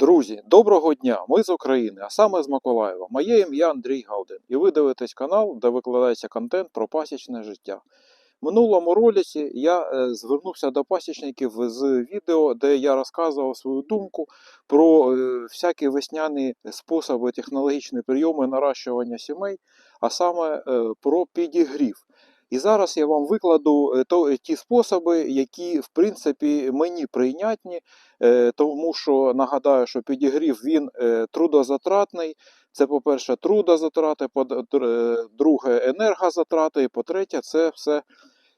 Друзі, доброго дня! Ми з України, а саме з Миколаєва. Моє ім'я Андрій Галдин, і ви дивитесь канал, де викладається контент про пасічне життя. В минулому ролиці я е, звернувся до пасічників з відео, де я розказував свою думку про е, всякі весняні способи, технологічні прийоми наращування сімей, а саме е, про підігрів. І зараз я вам викладу е, то- ті способи, які в принципі мені прийнятні, Е, тому що нагадаю, що підігрів він е, трудозатратний. Це, по-перше, трудозатрати, по-друге, енергозатрати, і по-третє, це все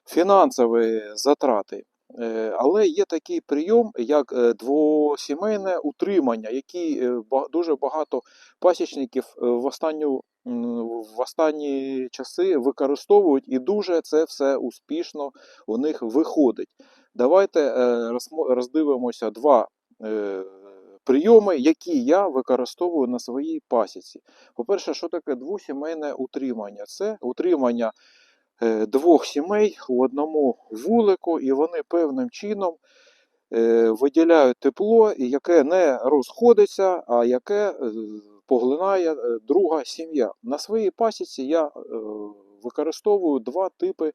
фінансові затрати. Е, Але є такий прийом, як е, двосімейне утримання, який е, дуже багато пасічників е, в останню в останні часи використовують, і дуже це все успішно у них виходить. Давайте е, роздивимося два е, прийоми, які я використовую на своїй пасіці. По-перше, що таке двосімейне утримання? Це утримання е, двох сімей у одному вулику, і вони певним чином виділяють тепло, яке не розходиться, а яке поглинає е, друга сім'я. На своїй пасіці я е, використовую два типи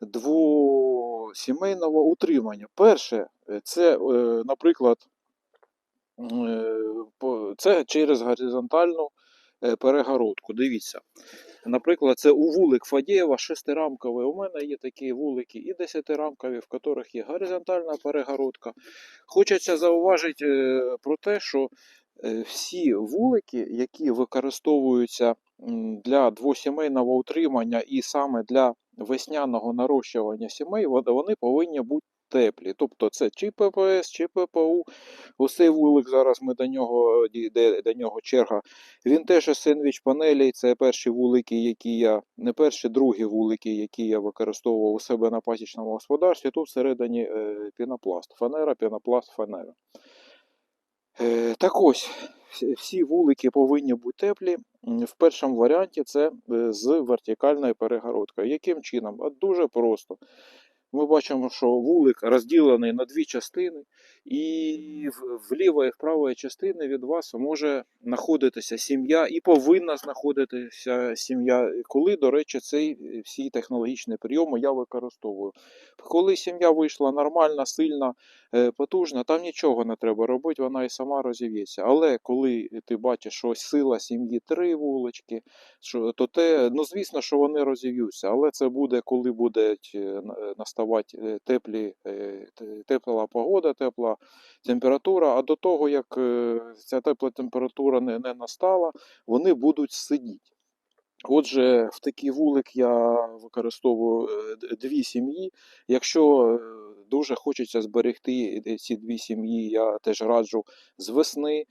двосімейного утримання. Перше, е, це, наприклад, це через горизонтальну перегородку. Дивіться. Наприклад, це у вулик Фадєєва шестирамковий. У мене є такі вулики і десятирамкові, в яких є горизонтальна перегородка. Хочеться зауважити про те, що всі вулики, які використовуються для двосімейного утримання і саме для весняного нарощування сімей, вони повинні бути теплі. Тобто це чи ППС, чи ППУ. Ось вулик зараз ми до нього дійде до нього черга. Він теж сендвіч панелей. Це перші вулики, які я не перші, другі вулики, які я використовував у себе на пасічному господарстві. Тут всередині е, пінопласт, фанера, пінопласт, фанера. Е, так ось, всі- вулики повинні бути теплі. В першому варіанті це е, з вертикальною перегородкою. Яким чином? Дуже просто. Ми бачимо, що вулик розділений на дві частини, і в- в лівої і в правої частини від вас може знаходитися сім'я і повинна знаходитися сім'я, коли, до речі, цей е, всі технологічні прийоми я використовую. Коли сім'я вийшла нормальна, сильна, е, потужна, там нічого не треба робити, вона і сама розів'ється. Але коли ти бачиш, що сила сім'ї три вулички, то те, ну звісно, що вони розів'ються, але це буде, коли буде е, наставати е, теплі, е, тепла погода, тепла температура. А до того, як е, ця тепла температура не, не настала, вони будуть сидіти. Отже, в такий вулик я використовую дві сім'ї. Якщо дуже хочеться зберегти ці дві сім'ї, я теж раджу з весни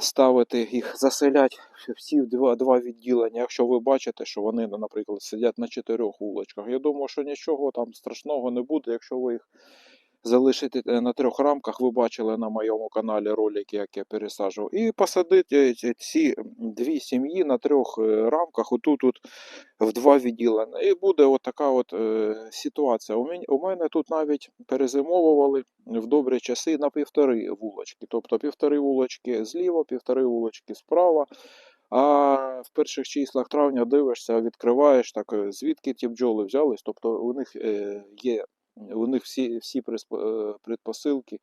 ставити їх, заселять всі два, два відділення. Якщо ви бачите, що вони, ну, наприклад, сидять на чотирьох вуличках, я думаю, що нічого там страшного не буде, якщо ви їх залишите е, на трьох рамках. Ви бачили на моєму каналі ролики, як я пересаджував, і посадити ці- ці дві сім'ї на трьох е, рамках, отут от в два відділення. І буде от така е, ситуація. У мене, тут навіть перезимовували в добрі часи на півтори вулочки. Тобто півтори вулочки зліва, півтори вулочки справа. А в перших числах травня дивишся, відкриваєш так, е, звідки ті бджоли взялись. Тобто у них е, є. У них всі, всі е, предпосилки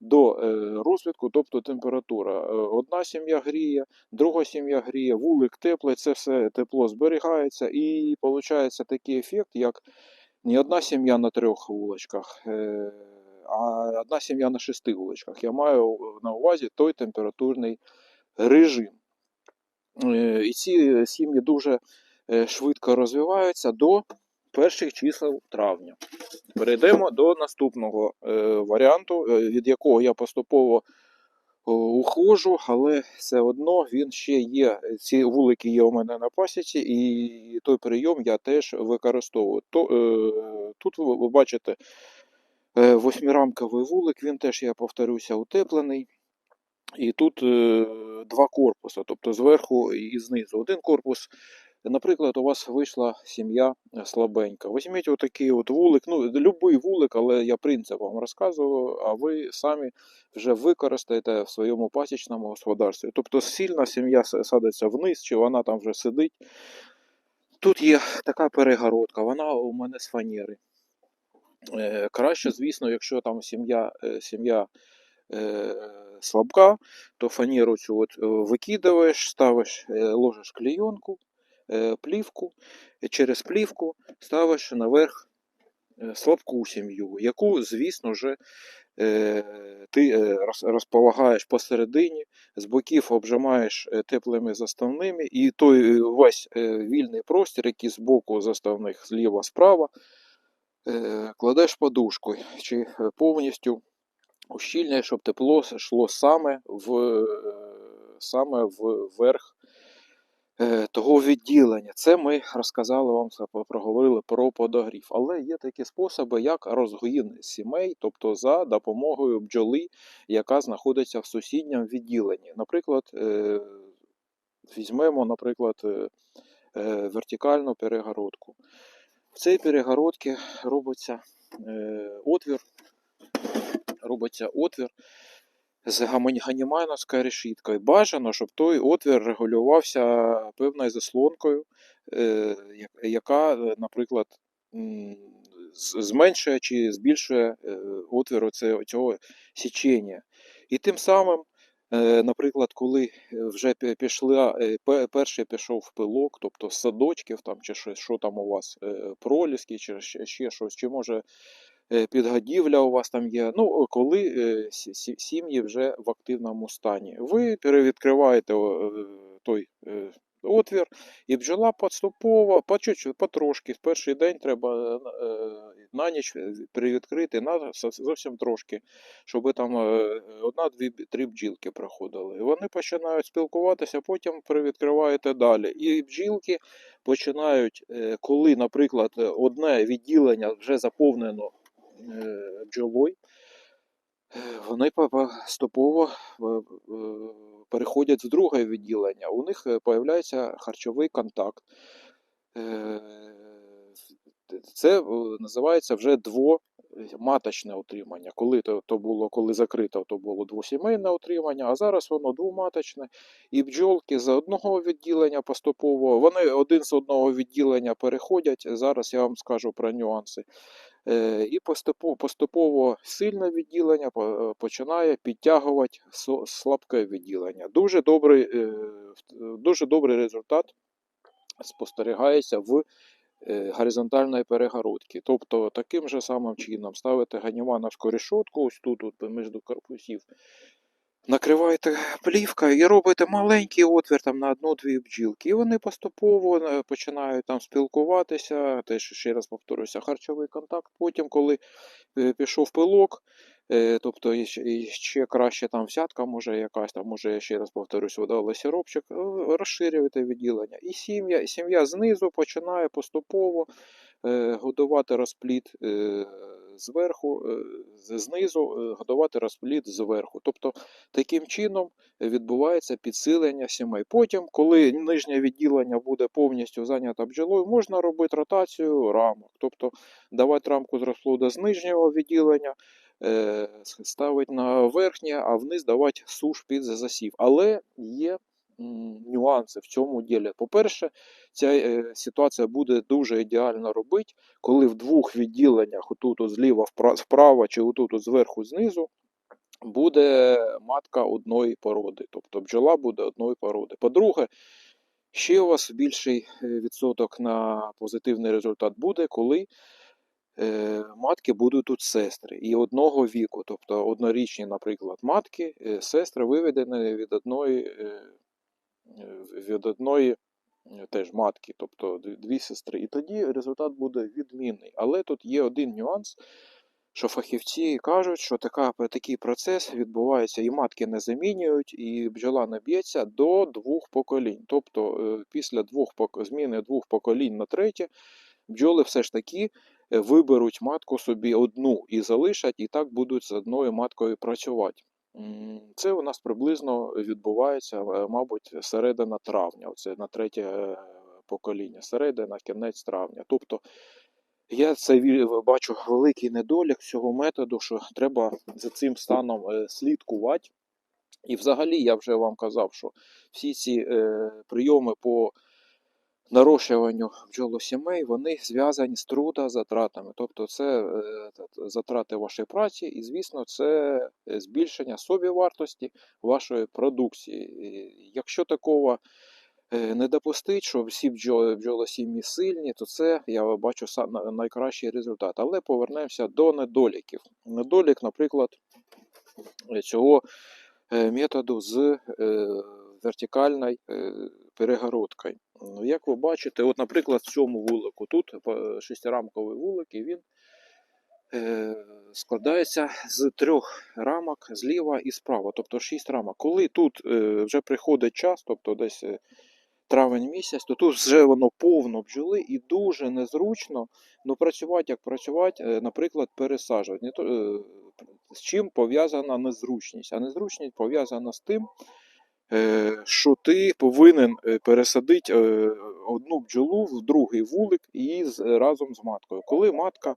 до е, розвитку, тобто температура. Е, Одна сім'я гріє, друга сім'я гріє, вулик теплий, це все тепло зберігається, і виходить такий ефект, як не одна сім'я на трьох вуличках, а одна сім'я на шести вуличках. Я маю на увазі той температурний режим. І ці сім'ї дуже швидко розвиваються до перших чисел травня. Перейдемо до наступного е, варіанту, е, від якого я поступово о, уходжу, але все одно він ще є. Ці вулики є у мене на пасіці, і той прийом я теж використовую. То, е, тут ви, ви бачите е, восьмирамковий вулик, він теж, я повторюся, утеплений. І тут е, два корпуси, тобто зверху і знизу. Один корпус Наприклад, у вас вийшла сім'я е, слабенька. Візьміть отакий от вулик, ну, любий вулик, але я принцип вам розказую, а ви самі вже використаєте в своєму пасічному господарстві. Тобто сильна сім'я садиться вниз, чи вона там вже сидить. Тут є така перегородка, вона у мене з фанери. Е, Краще, звісно, якщо там сім'я, е, сім'я слабка, то фанеру цю от викидаєш, ставиш, ложиш клейонку, плівку, і через плівку ставиш наверх е, слабку сім'ю, яку, звісно ж, е, ти е, розполагаєш посередині, з боків обжимаєш е, теплими заставними, і той е, весь е, вільний простір, який з боку заставних зліва справа, е, кладеш подушкою чи е, повністю ущільняєш, щоб тепло йшло саме в, е, саме в верх е, того відділення. Це ми розказали вам, проговорили про подогрів. Але є такі способи, як розгін сімей, тобто за допомогою бджоли, яка знаходиться в сусідньому відділенні. Наприклад, е, візьмемо, наприклад, е, е, вертикальну перегородку. В цій перегородці робиться е, отвір, робиться отвір з гамань- решіткою. Бажано, щоб той отвір регулювався певною заслонкою, е, яка, е, наприклад, зменшує чи збільшує е, отвір цього січення. І тим самим, наприклад, коли вже пі- пішла, перший пішов пилок, тобто садочків там, чи що, що там у вас, проліски, чи ще щось, чи може е, підгодівля у вас там є. Ну, коли е, сі- сі- сім'ї вже в активному стані. Ви перевідкриваєте е, той е, отвір, і бджола поступово, по чуть-чуть, потрошки. В перший день треба е, на ніч перевідкрити на зовсім трошки, щоб там е, одна-дві три бджілки проходили. Вони починають спілкуватися, потім перевідкриваєте далі. І бджілки починають, е, коли, наприклад, одне відділення вже заповнено е, бджолою, е, вони поступово е, е, переходять в друге відділення. У них з'являється харчовий контакт. Е, Це е, називається вже двоматочне утримання. Коли то, то було, коли закрито, то було двосімейне утримання, а зараз воно двоматочне. І бджолки з одного відділення поступово, вони один з одного відділення переходять. Зараз я вам скажу про нюанси. Е, І поступово, поступово сильне відділення починає підтягувати слабке відділення. Дуже добрий, е, дуже добрий результат спостерігається в е, горизонтальної перегородки. Тобто таким же самим чином ставите ганімановську решетку, ось тут, от між корпусів, накриваєте плівкою і робите маленький отвір там на одну-дві бджілки. І вони поступово е, починають там спілкуватися. Теж ще раз повторюся, харчовий контакт. Потім, коли е, пішов пилок, е, тобто ще- краще там взятка, може якась там, може я ще раз повторюсь, видали сиропчик, розширюєте відділення. І сім'я, сім'я знизу починає поступово годувати розплід е, зверху, е, знизу е, годувати розплід зверху. Тобто таким чином відбувається підсилення сімей. Потім, коли нижнє відділення буде повністю зайнято бджолою, можна робити ротацію рамок. Тобто давати рамку з розплоду з нижнього відділення, е, ставити на верхнє, а вниз давати суш під засів. Але є нюанси в цьому ділі. По-перше, ця е, ситуація буде дуже ідеально робити, коли в двох відділеннях, отут от зліва впра- вправо чи отут зверху знизу, буде матка одної породи. Тобто бджола буде одної породи. По-друге, ще у вас більший е, відсоток на позитивний результат буде, коли е, матки будуть тут сестри і одного віку, тобто однорічні, наприклад, матки, сестри виведені від одної, від одної е, теж матки, тобто дві- сестри. І тоді результат буде відмінний. Але тут є один нюанс. Що фахівці кажуть, що така, такий процес відбувається, і матки не замінюють, і бджола не б'ється до двох поколінь. Тобто е, після двох зміни двох поколінь на третє, бджоли все ж таки е, виберуть матку собі одну і залишать, і так будуть з одною маткою працювати. Це у нас приблизно відбувається, е, мабуть, середина травня. Оце на третє е, покоління, середина, кінець травня. Тобто я це бачу великий недолік цього методу, що треба за цим станом е, слідкувати. І взагалі я вже вам казав, що всі ці прийоми по нарощуванню бджолосімей, вони зв'язані з трудозатратами. Тобто це е, затрати вашої праці, і, звісно, це е, збільшення собівартості вашої продукції. Якщо такого е, не допустить, що всі бджо- бджолосім'ї сильні, то це я бачу найкращий результат. Але повернемося до недоліків. Недолік, наприклад, цього методу з вертикальною е, перегородкою. Ну, Як ви бачите, от, наприклад, в цьому вулику, тут е, шестирамковий вулик, і він е, складається з трьох рамок зліва і справа, тобто шість рамок. Коли тут е, вже приходить час, тобто десь е, травень місяць, то тут вже воно повно бджоли і дуже незручно ну, працювати, як працювати, е, наприклад, пересаджувати. Е, з чим пов'язана незручність? А незручність пов'язана з тим, е, що ти повинен е, пересадити е, одну бджолу в другий вулик і разом з маткою. Коли матка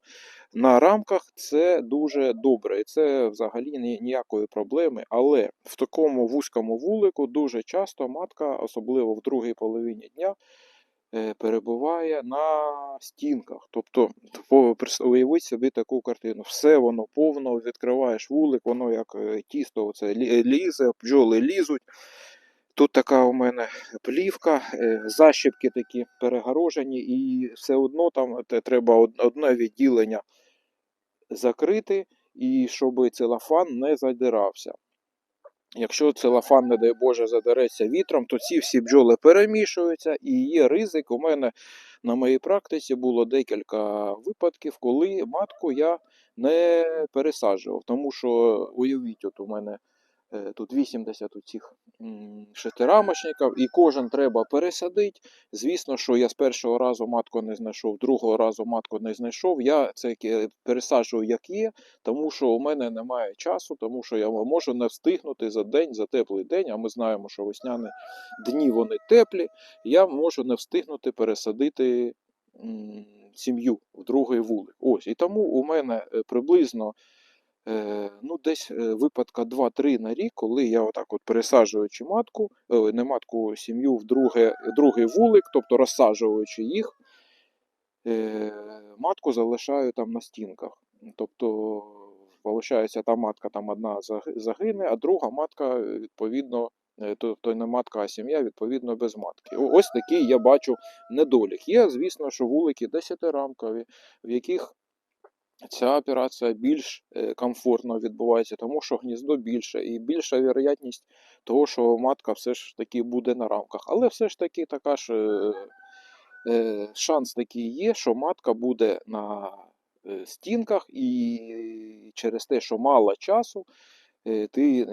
на рамках, це дуже добре, і це взагалі ніякої проблеми. Але в такому вузькому вулику дуже часто матка, особливо в другій половині дня, е, перебуває на стінках. Тобто, по- уявіть собі таку картину. Все воно повно, відкриваєш вулик, воно як е, тісто оце лізе, бджоли лізуть. Тут така у мене плівка, е, защіпки такі перегорожені, і все одно там треба одне відділення закрити, і щоб целофан не задирався. Якщо целофан, не дай Боже, задереться вітром, то ці всі бджоли перемішуються, і є ризик. У мене на моїй практиці було декілька випадків, коли матку я не пересаджував. Тому що, уявіть, от у мене тут 80 цих шестирамочників, і кожен треба пересадити. Звісно, що я з першого разу матку не знайшов, другого разу матку не знайшов. Я це пересаджую як є, тому що у мене немає часу, тому що я можу не встигнути за день, за теплий день, а ми знаємо, що весняні дні вони теплі. Я можу не встигнути пересадити сім'ю в другий вулик. Ось, і тому у мене е, приблизно е, ну, десь е, випадка 2-3 на рік, коли я отак от пересаджуючи матку, е, не матку, сім'ю в друге, другий вулик, тобто розсаджуючи їх, е, матку залишаю там на стінках. Тобто, виходить, та матка там одна загине, а друга матка, е, відповідно, е, тобто не матка, а сім'я, відповідно, без матки. Ось такий я бачу недолік. Є, звісно, що вулики десятирамкові, в яких ця операція більш е, комфортно відбувається, тому що гніздо більше і більша вірогідність того, що матка все ж таки буде на рамках. Але все ж таки така ж е, е, шанс такий є, що матка буде на стінках, і через те, що мало часу, ти,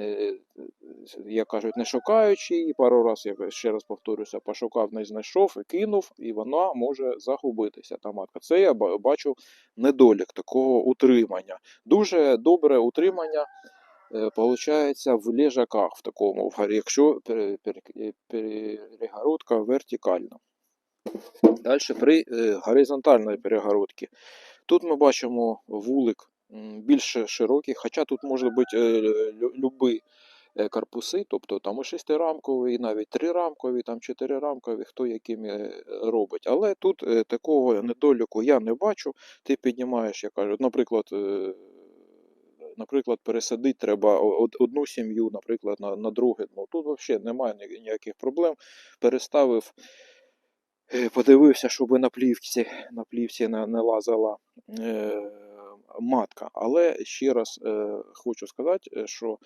як кажуть, не шукаючи її, пару разів, я ще раз повторюся, пошукав, не знайшов, і кинув, і вона може загубитися. Та матка. Це я бачу недолік такого утримання. Дуже добре утримання. е, Получається в лежаках в такому, якщо пере- пере- перегородка вертикальна. Далі при е, горизонтальній перегородці. Тут ми бачимо вулик більш широкий, хоча тут може бути е, е, корпуси, тобто там і шестирамкові, і навіть трирамкові, там чотирирамкові, хто якими е, робить. Але тут е, такого недоліку я не бачу. Ти піднімаєш, я кажу, наприклад, наприклад, пересадити треба одну сім'ю, наприклад, на, на друге дно. Тут взагалі немає ніяких проблем. Переставив, подивився, щоб на плівці, на плівці не, не лазила е, матка. Але ще раз е, хочу сказати, що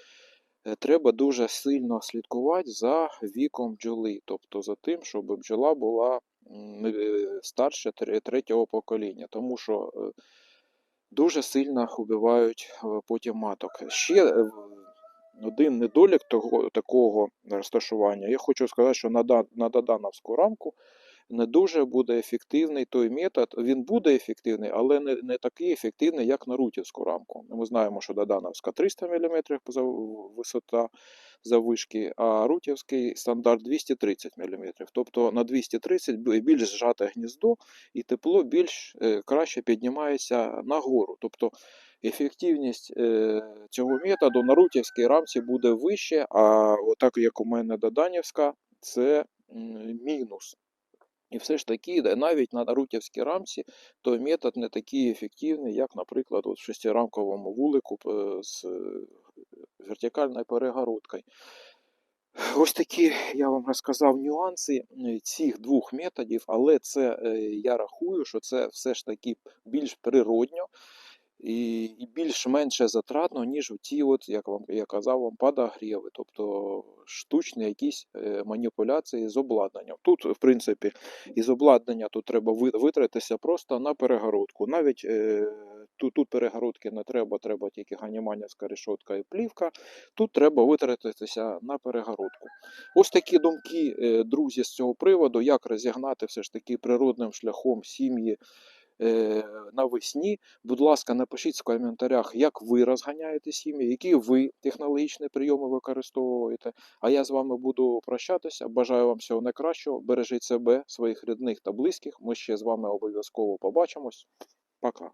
треба дуже сильно слідкувати за віком бджоли, тобто за тим, щоб бджола була е, старше третього покоління, тому що е, дуже сильно убивають е, потім маток. Ще е, один недолік того, такого розташування. Я хочу сказати, що на, да- на Додановську рамку не дуже буде ефективний той метод. Він буде ефективний, але не, не такий ефективний, як на Рутівську рамку. Ми знаємо, що Додановська 300 мм висота, заввишки, а рутівський стандарт 230 мм. Тобто на 230 бі- більш зжате гніздо і тепло більш е, краще піднімається нагору. Тобто ефективність е, цього методу на рутівській рамці буде вище, а отак як у мене Доданівська, це мінус. І все ж таки, навіть на рутівській рамці той метод не такий ефективний, як, наприклад, от в шестирамковому вулику е, з е, вертикальною перегородкою. Ось такі я вам розказав нюанси е, цих двох методів, але це я рахую, що це все ж таки більш природньо і, і більш-менше затратно, ніж у ті, от, як вам я казав вам, подогріви, тобто штучні якісь е, маніпуляції з обладнанням. Тут, в принципі, із обладнання тут треба ви- витратитися просто на перегородку. Навіть е, тут, тут перегородки не треба, треба тільки ганіманівська решетка і плівка. Тут треба витратитися на перегородку. Ось такі думки, е, друзі, з цього приводу, як розігнати все ж таки природним шляхом сім'ї навесні. Будь ласка, напишіть в коментарях, як ви розганяєте сім'ї, які ви технологічні прийоми використовуєте. А я з вами буду прощатися. Бажаю вам всього найкращого. Бережіть себе, своїх рідних та близьких. Ми ще з вами обов'язково побачимось. Пока.